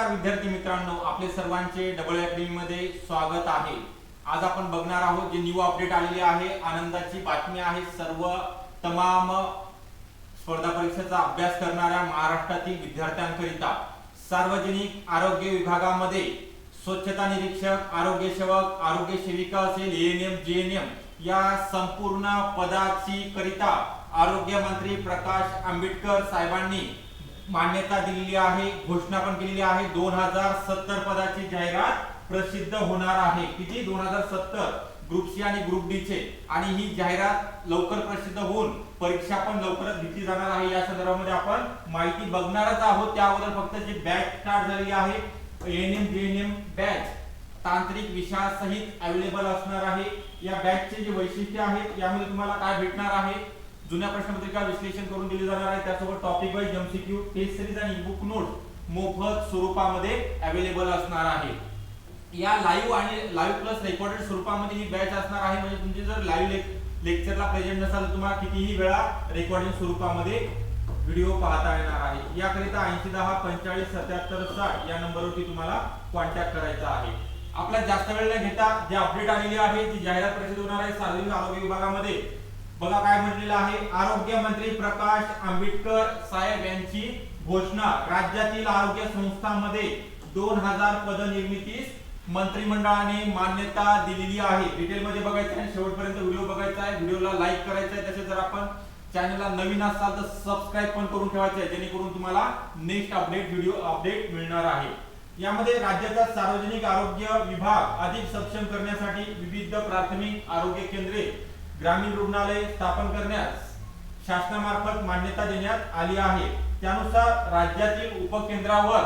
नमस्कार विद्यार्थी मित्रांनो आपले सर्वांचे डबल अकॅडमी मध्ये स्वागत आहे. आज आपण बघणार आहोत जे न्यू अपडेट आलेली आहे आनंदाची बातमी आहे. सर्व तमाम स्पर्धा परीक्षेचा अभ्यास करणाऱ्या महाराष्ट्रातील विद्यार्थ्यांकरिता सार्वजनिक आरोग्य विभागामध्ये स्वच्छता निरीक्षक आरोग्य सेवक आरोग्य सेविका असेल एएनएम जेएनएम या संपूर्ण पदाची करिता आरोग्य मंत्री प्रकाश आंबेडकर साहेबांनी मान्यता दिलेली आहे घोषणा पण केलेली आहे. दोन हजार सत्तर पदाची जाहिरात प्रसिद्ध होणार आहे. किती? दोन हजार सत्तर. ग्रुप सी आणि ग्रुप डी चे. आणि ही जाहिरात लवकर प्रसिद्ध होऊन परीक्षा पण लवकरच घेतली जाणार आहे. या संदर्भामध्ये आपण माहिती बघणारच आहोत. त्या अगोदर फक्त जी बॅच स्टार्ट झालेली आहे एएनएम जेएनएम बॅच तांत्रिक विषयासहित अवेलेबल असणार आहे. या बॅचचे जे वैशिष्ट्य आहेत यामध्ये तुम्हाला काय भेटणार आहे? जुन्या प्रश्नपत्रिका विश्लेषण करून दिली जाणार आहे? त्यासोबत topic wise MCQ test series आणि बुक नोट मोफत स्वरूपामध्ये अवेलेबल असणार आहे. या लाईव्ह आणि लाईव्ह प्लस रेकॉर्डेड स्वरूपामध्ये ही बॅच असणार आहे. म्हणजे तुमची जर लाईव्ह लेक्चरला प्रेझेंट नसाल तर तुम्हाला कितीही वेळा रेकॉर्डिंग स्वरूपामध्ये व्हिडिओ पाहता येणार आहे. याकरिता ऐंशी दहा पंचेचाळीस सत्याहत्तर साठ या नंबरवरती तुम्हाला कॉन्टॅक्ट करायचा आहे. आपला जास्त वेळ न घेता जे अपडेट आलेली आहे ती जाहिरात प्रसिद्ध होणार आहे सार्वजनिक आरोग्य विभागामध्ये बघा काय म्हटलेलं आहे. आरोग्य मंत्री प्रकाश आंबेडकर साहेब यांची घोषणा. राज्यातील आरोग्य संस्थांमध्ये दोन हजार पद निर्मितीस मंत्रिमंडळाने मान्यता दिलेली आहे. डिटेल मध्ये बघायचं आहे शेवटपर्यंत व्हिडिओ बघायचा आहे. व्हिडिओला लाईक करायचा आहे. तसेच जर आपण चॅनलला नवीन असाल तर सबस्क्राईब पण करून ठेवायचं आहे. जेणेकरून तुम्हाला नेक्स्ट अपडेट व्हिडिओ अपडेट मिळणार आहे. यामध्ये राज्याचा सार्वजनिक आरोग्य विभाग अधिक सक्षम करण्यासाठी विविध प्राथमिक आरोग्य केंद्रे ग्रामीण रुग्णालय स्थापन करण्यास शासनामार्फत मान्यता देण्यात आली आहे. त्यानुसार राज्यातील उपकेंद्रावर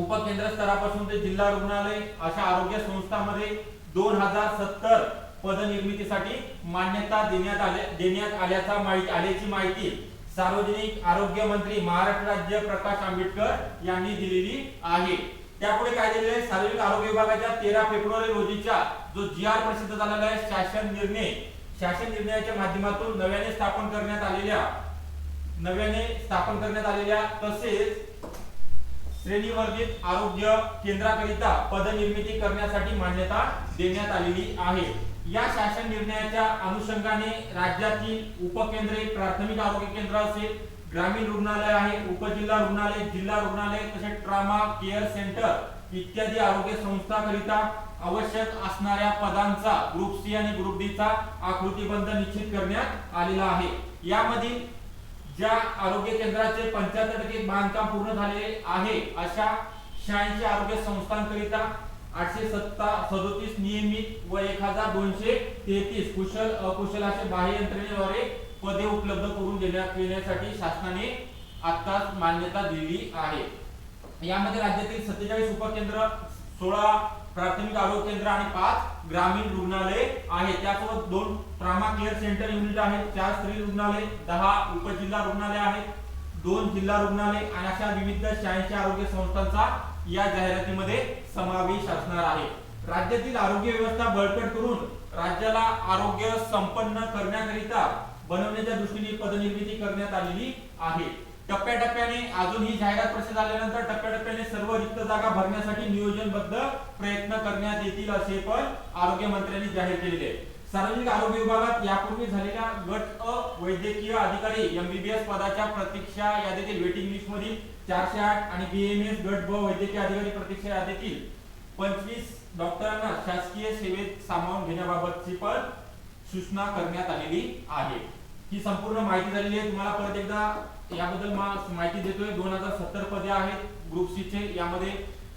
उपकेंद्र स्तरापासून ते जिल्हा रुग्णालय अशा आरोग्य संस्थांमध्ये दोन हजार सत्तर पदनिर्मितीसाठी मान्यता देण्यात आल्या देण्यात आल्याचा माहिती आल्याची माहिती सार्वजनिक आरोग्य मंत्री महाराष्ट्र राज्य प्रकाश आंबेडकर यांनी दिलेली आहे. त्यापुढे काय दिलेले आहे? सार्वजनिक आरोग्य विभागाच्या तेरा फेब्रुवारी रोजीच्या जो जी आर प्रसिद्ध झालेला आहे शासन निर्णय शासन निर्णयाच्या माध्यमातून नव्याने स्थापन करण्यात आलेल्या नव्याने स्थापन करण्यात आलेल्या तसेच श्रेणीवर्धित आरोग्य केंद्राकरिता पदनिर्मिती करण्यासाठी मान्यता देण्यात आलेली आहे. या शासन निर्णयाच्या अनुषंगाने राज्यातील उपकेंद्रे प्राथमिक आरोग्य केंद्र असेल ग्रामीण रुग्णालय आहे उपजिल्हा रुग्णालय जिल्हा रुग्णालय तसेच ट्रामा केअर सेंटर इत्यादी आरोग्य संस्थाकरिता आवश्यक असणाऱ्या पदांचा ग्रुप सी आणि ग्रुप डी चा आकृतीबंध निश्चित करण्यात आलेला आहे. यामधील ज्या आरोग्य केंद्राचे पंच्याहत्तर टक्के बांधकाम पूर्ण झालेले आहे अशा शहाऐंशी आरोग्य संस्थांकरिता आठशे सत्ता सदोतीस नियमित व एक हजार दोनशे तेहतीस कुशल अकुशल असे बाह्य यंत्रणेद्वारे पदे उपलब्ध करून देण्यात येण्यासाठी शासनाने आत्ताच मान्यता दिली आहे. यामध्ये राज्यातील सत्तेचाळीस उपकेंद्र सोळा प्राथमिक आरोग्य केंद्र आणि पाच ग्रामीण रुग्णालय आहे त्यासोबत दोन ट्रामा केअर सेंटर युनिट आहेत. चार स्त्री रुग्णालय दहा उपजिल्हा रुग्णालय आहेत दोन जिल्हा रुग्णालय आणि अशा विविध शहाऐंशी आरोग्य संस्थांचा या जाहिरातीमध्ये समावेश असणार आहे. राज्यातील आरोग्य व्यवस्था बळकट करून राज्याला आरोग्य संपन्न करण्याकरिता बनवण्याच्या दृष्टीने पदनिर्मिती करण्यात आलेली आहे. टप्प्याटप्प्याने अजून ही जाहिरात प्रसिद्ध झाल्यानंतर टप्प्याटप्प्याने सर्व रिक्त जागा भरण्यासाठी नियोजनबद्ध प्रयत्न करण्यात येतील असे पण आरोग्य मंत्र्यांनी जाहीर केलेले. सार्वजनिक आरोग्य विभागात यापूर्वी झालेल्या गट अ वैद्यकीय अधिकारी एमबीबीएस पदाच्या प्रतीक्षा यादीतील वेटिंग लिस्ट मधील चारशे आठ आणि बीएमएस गट ब वैद्यकीय अधिकारी प्रतीक्षा यादीतील पंचवीस डॉक्टरांना शासकीय सेवेत सामावून घेण्याबाबतची पण सूचना करण्यात आलेली आहे. ही संपूर्ण माहिती झालेली आहे. तुम्हाला परत एकदा याबद्दल माहिती देतोय. दोन हजार सत्तर पदे आहेत ग्रुप सी चे. यामध्ये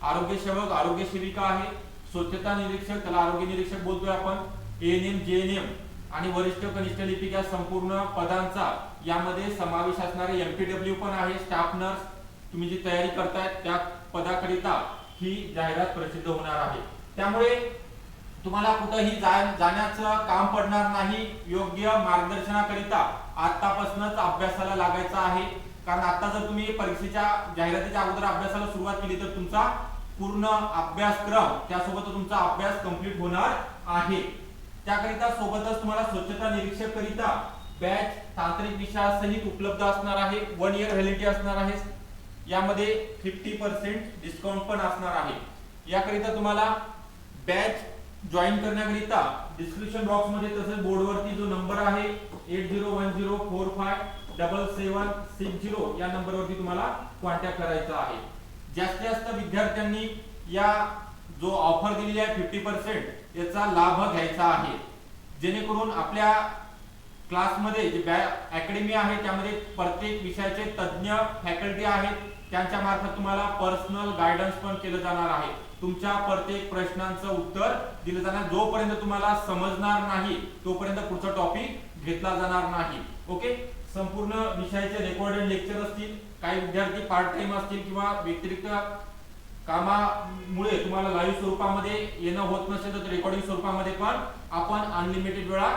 आरोग्य सेवक आरोग्य सेविका आहे. स्वच्छता निरीक्षक त्याला आरोग्य निरीक्षक बोलतोय आपण. N M J N M आणि वरिष्ठ कनिष्ठ लिपिक या संपूर्ण पदांचा यामध्ये समावेश असणारे एमपीडब्ल्यू पण आहे. स्टाफ नर्स तुम्ही जी तयारी करताय त्या पदाकरिता ही जाहिरात प्रसिद्ध होणार आहे. त्यामुळे तुम्हाला कुठंही जा- जाण्याचं काम पडणार नाही योग्य मार्गदर्शनाकरिता आतापासूनच अभ्यासाला लागायचं आहे. कारण आता जर तुम्ही परीक्षेच्या जाहिरातीच्या अगोदर अभ्यासाला सुरुवात केली तर तुमचा पूर्ण अभ्यासक्रम त्यासोबत तुमचा अभ्यास कंप्लीट होणार आहे. त्याकरिता सोबतच तुम्हाला स्वच्छता निरीक्षक करिता बॅच तांत्रिक विषयासहित उपलब्ध असणार आहे वन इयर व्हॅलिडिटी असणार आहे. यामध्ये फिफ्टी पर्सेंट डिस्काउंट पण असणार आहे. याकरिता तुम्हाला बॅच जॉईन करण्याकरिता डिस्क्रिप्शन बॉक्समध्ये तसेच बोर्डवरती जो नंबर आहे eight zero one zero four five double seven six zero या नंबरवरती तुम्हाला कॉन्टॅक्ट करायचा आहे. जास्तीत जास्त विद्यार्थ्यांनी या जो ऑफर दिलेली आहे फिफ्टी पर्सेंट याचा लाभ घ्यायचा आहे. जेणेकरून आपल्या क्लासमध्ये जे बॅ अकॅडमी आहे त्यामध्ये प्रत्येक विषयाचे तज्ज्ञ फॅकल्टी आहेत त्यांच्या मार्फत तुम्हाला पर्सनल गायडन्स पण केलं जाणार आहे. तुमच्या प्रत्येक प्रश्नांचं उत्तर दिलं जाणार. जोपर्यंत तुम्हाला समजणार नाही तोपर्यंत पुढचा टॉपिक घेतला जाणार नाही. ओके संपूर्ण विषयाचे रेकॉर्डेड लेक्चर असतील काही विद्यार्थी पार्ट टाइम असतील किंवा व्यतिरिक्त कामामुळे तुम्हाला लाईव्ह स्वरूपामध्ये येणं होत नसेल तर रेकॉर्डिंग स्वरूपामध्ये पण आपण अनलिमिटेड वेळा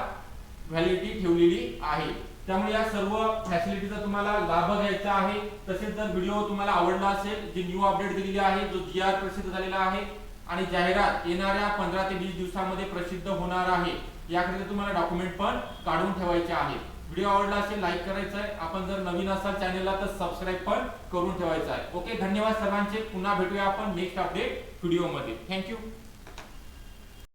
व्हॅलिडिटी ठेवलेली आहे. त्यामुळे या सर्व फॅसिलिटीचा तुम्हाला लाभ घ्यायचा आहे. तसेच जर व्हिडिओ तुम्हाला आवडला असेल जी न्यू अपडेट दिलेली आहे जो जी आर प्रसिद्ध झालेला आहे आणि जाहिरात येणाऱ्या पंधरा ते वीस दिवसामध्ये प्रसिद्ध होणार आहे याकरिता तुम्हाला डॉक्युमेंट पण काढून ठेवायचे आहे. व्हिडिओ आवडला असेल लाईक करायचा आहे. आपण जर नवीन असाल चॅनलला तर सबस्क्राईब पण करून ठेवायचं आहे. ओके धन्यवाद सर्वांचे. पुन्हा भेटूया आपण नेक्स्ट अपडेट व्हिडिओमध्ये थँक्यू